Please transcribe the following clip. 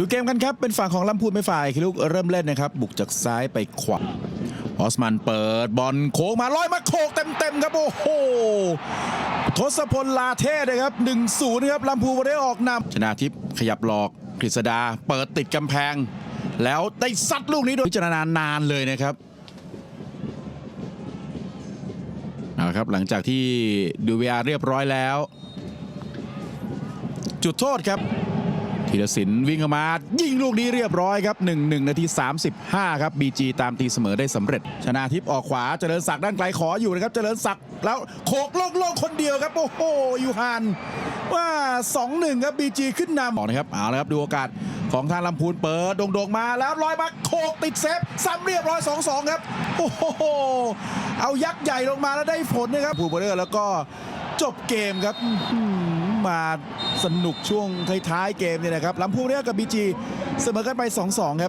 ดูเกมกันครับ เป็นฝั่งของลำพูนไม่ฝ่ายคิลุกเริ่มเล่นนะครับ บุกจากซ้ายไปขวาออสมันเปิดบอลโค้งมาลอยมาโขกเต็มๆครับ โอ้โหทศพลลาเทศนะครับ1-0ครับลำพูนได้ออกนำชนะทิพย์ขยับหลอกกฤษดา เปิดติดกำแพง แล้วได้ซัดลูกนี้โดยพิจารณานานเลยนะครับเอาละครับหลังจากที่ดูเวียเรียบร้อยแล้ว จุดโทษครับ ธีรศิลป์วิ่งเข้ามา ยิงลูกนี้เรียบร้อยครับ 1 1 นาที 35 ครับ BG ตามตีเสมอได้สำเร็จ ชนะทิพย์ออกขวาเจริญศักดิ์ด้านไกลขออยู่นะครับ เจริญศักดิ์แล้วโขกโล่งๆคนเดียวครับ โอ้โหยูฮานว่า 2-1 ครับ BG ขึ้นนำบอกนะครับเอาละครับดูโอกาสของทางลำพูนเปิดโด่งๆมาแล้วลอยมาโขกติดเซฟซ้ำเรียบร้อย 2-2 ครับ โอ้โหเอายักษ์ใหญ่ลงมาแล้วได้ผลนะครับผูเบอร์แล้วก็ จบเกมครับอื้อหือมาสนุกช่วงท้ายๆเกมเนี่ยนะครับลำพูนเนี่ยกับบีจีเสมอกันไป 2-2 ครับ